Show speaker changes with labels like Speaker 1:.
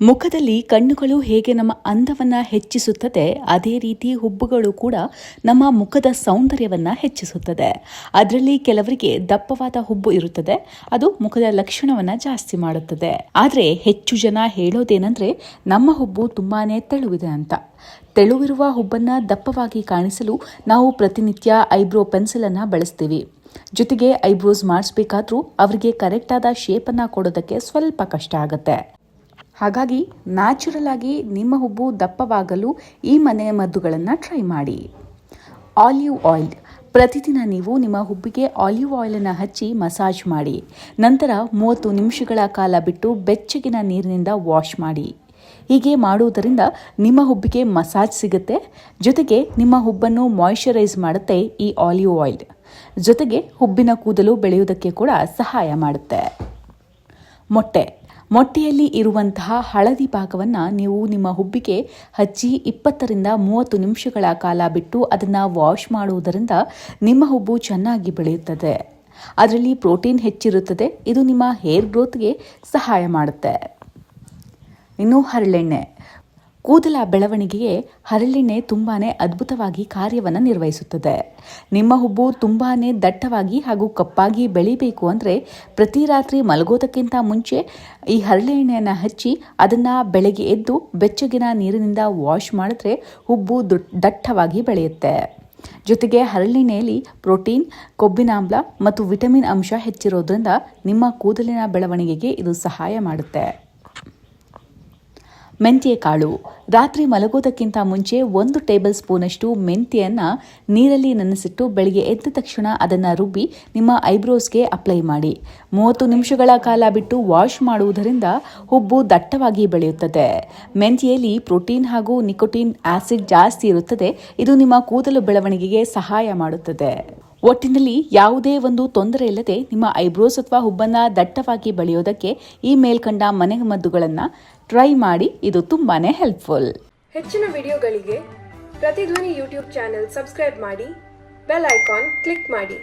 Speaker 1: ಮುಖದಲ್ಲಿ ಕಣ್ಣುಗಳು ಹೇಗೆ ನಮ್ಮ ಅಂದವನ್ನ ಹೆಚ್ಚಿಸುತ್ತದೆ, ಅದೇ ರೀತಿ ಹುಬ್ಬುಗಳು ಕೂಡ ನಮ್ಮ ಮುಖದ ಸೌಂದರ್ಯವನ್ನ ಹೆಚ್ಚಿಸುತ್ತದೆ. ಅದರಲ್ಲಿ ಕೆಲವರಿಗೆ ದಪ್ಪವಾದ ಹುಬ್ಬು ಇರುತ್ತದೆ, ಅದು ಮುಖದ ಲಕ್ಷಣವನ್ನ ಜಾಸ್ತಿ ಮಾಡುತ್ತದೆ. ಆದರೆ ಹೆಚ್ಚು ಜನ ಹೇಳೋದೇನೆಂದ್ರೆ, ನಮ್ಮ ಹುಬ್ಬು ತುಂಬಾನೇ ತೆಳುವಿದೆ ಅಂತ. ತೆಳುವಿರುವ ಹುಬ್ಬನ್ನ ದಪ್ಪವಾಗಿ ಕಾಣಿಸಲು ನಾವು ಪ್ರತಿನಿತ್ಯ ಐಬ್ರೋ ಪೆನ್ಸಿಲ್ ಅನ್ನ ಬಳಸ್ತೀವಿ. ಜೊತೆಗೆ ಐಬ್ರೋಸ್ ಮಾಡಿಸ್ಬೇಕಾದ್ರೂ ಅವರಿಗೆ ಕರೆಕ್ಟಾದ ಶೇಪನ್ನ ಕೊಡೋದಕ್ಕೆ ಸ್ವಲ್ಪ ಕಷ್ಟ ಆಗುತ್ತೆ. ಹಾಗಾಗಿ ನ್ಯಾಚುರಲ್ ಆಗಿ ನಿಮ್ಮ ಹುಬ್ಬು ದಪ್ಪವಾಗಲು ಈ ಮನೆ ಮದ್ದುಗಳನ್ನು ಟ್ರೈ ಮಾಡಿ. ಆಲಿವ್ ಆಯಿಲ್ ಪ್ರತಿದಿನ ನೀವು ನಿಮ್ಮ ಹುಬ್ಬಿಗೆ ಆಲಿವ್ ಆಯಿಲನ್ನು ಹಚ್ಚಿ ಮಸಾಜ್ ಮಾಡಿ. ನಂತರ ಮೂವತ್ತು ನಿಮಿಷಗಳ ಕಾಲ ಬಿಟ್ಟು ಬೆಚ್ಚಗಿನ ನೀರಿನಿಂದ ವಾಶ್ ಮಾಡಿ. ಹೀಗೆ ಮಾಡುವುದರಿಂದ ನಿಮ್ಮ ಹುಬ್ಬಿಗೆ ಮಸಾಜ್ ಸಿಗುತ್ತೆ. ಜೊತೆಗೆ ನಿಮ್ಮ ಹುಬ್ಬನ್ನು ಮಾಯಿಶ್ಚರೈಸ್ ಮಾಡುತ್ತೆ ಈ ಆಲಿವ್ ಆಯಿಲ್ ಜೊತೆಗೆ ಹುಬ್ಬಿನ ಕೂದಲು ಬೆಳೆಯುವುದಕ್ಕೆ ಕೂಡ ಸಹಾಯ ಮಾಡುತ್ತೆ. ಮೊಟ್ಟೆ. ಮೊಟ್ಟೆಯಲ್ಲಿ ಇರುವಂತಹ ಹಳದಿ ಭಾಗವನ್ನು ನೀವು ನಿಮ್ಮ ಹುಬ್ಬಿಗೆ ಹಚ್ಚಿ ಇಪ್ಪತ್ತರಿಂದ ಮೂವತ್ತು ನಿಮಿಷಗಳ ಕಾಲ ಬಿಟ್ಟು ಅದನ್ನು ವಾಶ್ ಮಾಡುವುದರಿಂದ ನಿಮ್ಮ ಹುಬ್ಬು ಚೆನ್ನಾಗಿ ಬೆಳೆಯುತ್ತದೆ. ಅದರಲ್ಲಿ ಪ್ರೋಟೀನ್ ಹೆಚ್ಚಿರುತ್ತದೆ. ಇದು ನಿಮ್ಮ ಹೇರ್ ಗ್ರೋತ್ಗೆ ಸಹಾಯ ಮಾಡುತ್ತೆ. ಇನ್ನು ಹರಳೆಣ್ಣೆ. ಕೂದಲ ಬೆಳವಣಿಗೆಗೆ ಹರಳೆಣ್ಣೆ ತುಂಬಾನೇ ಅದ್ಭುತವಾಗಿ ಕಾರ್ಯವನ್ನು ನಿರ್ವಹಿಸುತ್ತದೆ. ನಿಮ್ಮ ಹುಬ್ಬು ತುಂಬಾನೇ ದಟ್ಟವಾಗಿ ಹಾಗೂ ಕಪ್ಪಾಗಿ ಬೆಳಿಬೇಕು ಅಂದರೆ ಪ್ರತಿ ರಾತ್ರಿ ಮಲಗೋದಕ್ಕಿಂತ ಮುಂಚೆ ಈ ಹರಳೆಣ್ಣೆಯನ್ನು ಹಚ್ಚಿ ಅದನ್ನು ಬೆಳಗ್ಗೆ ಎದ್ದು ಬೆಚ್ಚಗಿನ ನೀರಿನಿಂದ ವಾಶ್ ಮಾಡಿದ್ರೆ ಹುಬ್ಬು ದಟ್ಟವಾಗಿ ಬೆಳೆಯುತ್ತೆ. ಜೊತೆಗೆ ಹರಳೆಣ್ಣೆಯಲ್ಲಿ ಪ್ರೋಟೀನ್ ಕೊಬ್ಬಿನಾಮ್ಲ ಮತ್ತು ವಿಟಮಿನ್ ಅಂಶ ಹೆಚ್ಚಿರೋದ್ರಿಂದ ನಿಮ್ಮ ಕೂದಲಿನ ಬೆಳವಣಿಗೆಗೆ ಇದು ಸಹಾಯ ಮಾಡುತ್ತೆ. ಮೆಂತ್ಯೆ ಕಾಳು. ರಾತ್ರಿ ಮಲಗೋದಕ್ಕಿಂತ ಮುಂಚೆ ಒಂದು ಟೇಬಲ್ ಸ್ಪೂನಷ್ಟು ಮೆಂತ್ಯವನ್ನು ನೀರಲ್ಲಿ ನೆನೆಸಿಟ್ಟು ಬೆಳಿಗ್ಗೆ ಎದ್ದ ತಕ್ಷಣ ಅದನ್ನು ರುಬ್ಬಿ ನಿಮ್ಮ ಐಬ್ರೋಸ್ಗೆ ಅಪ್ಲೈ ಮಾಡಿ. ಮೂವತ್ತು ನಿಮಿಷಗಳ ಕಾಲ ಬಿಟ್ಟು ವಾಶ್ ಮಾಡುವುದರಿಂದ ಹುಬ್ಬು ದಟ್ಟವಾಗಿ ಬೆಳೆಯುತ್ತದೆ. ಮೆಂತ್ಯೆಯಲ್ಲಿ ಪ್ರೋಟೀನ್ ಹಾಗೂ ನಿಕೋಟಿನ್ ಆಸಿಡ್ ಜಾಸ್ತಿ ಇರುತ್ತದೆ. ಇದು ನಿಮ್ಮ ಕೂದಲು ಬೆಳವಣಿಗೆಗೆ ಸಹಾಯ ಮಾಡುತ್ತದೆ. ಒಟ್ಟಿನಲ್ಲಿ ಯಾವುದೇ ಒಂದು ತೊಂದರೆ ಇಲ್ಲದೆ ನಿಮ್ಮ ಐಬ್ರೋಸ್ ಅಥವಾ ಹುಬ್ಬನ್ನು ದಟ್ಟವಾಗಿ ಬೆಳೆಯೋದಕ್ಕೆ ಈ ಮೇಲ್ಕಂಡ ಮನೆ ಮದ್ದುಗಳನ್ನು ಟ್ರೈ ಮಾಡಿ. ಇದು ತುಂಬಾನೇ ಹೆಲ್ಪ್ಫುಲ್
Speaker 2: ಹೆಚ್ಚಿನ ವಿಡಿಯೋಗಳಿಗೆ ಪ್ರತಿಧ್ವನಿ ಯೂಟ್ಯೂಬ್ ಚಾನೆಲ್ ಸಬ್ಸ್ಕ್ರೈಬ್ ಮಾಡಿ. ಬೆಲ್ ಐಕಾನ್ ಕ್ಲಿಕ್ ಮಾಡಿ.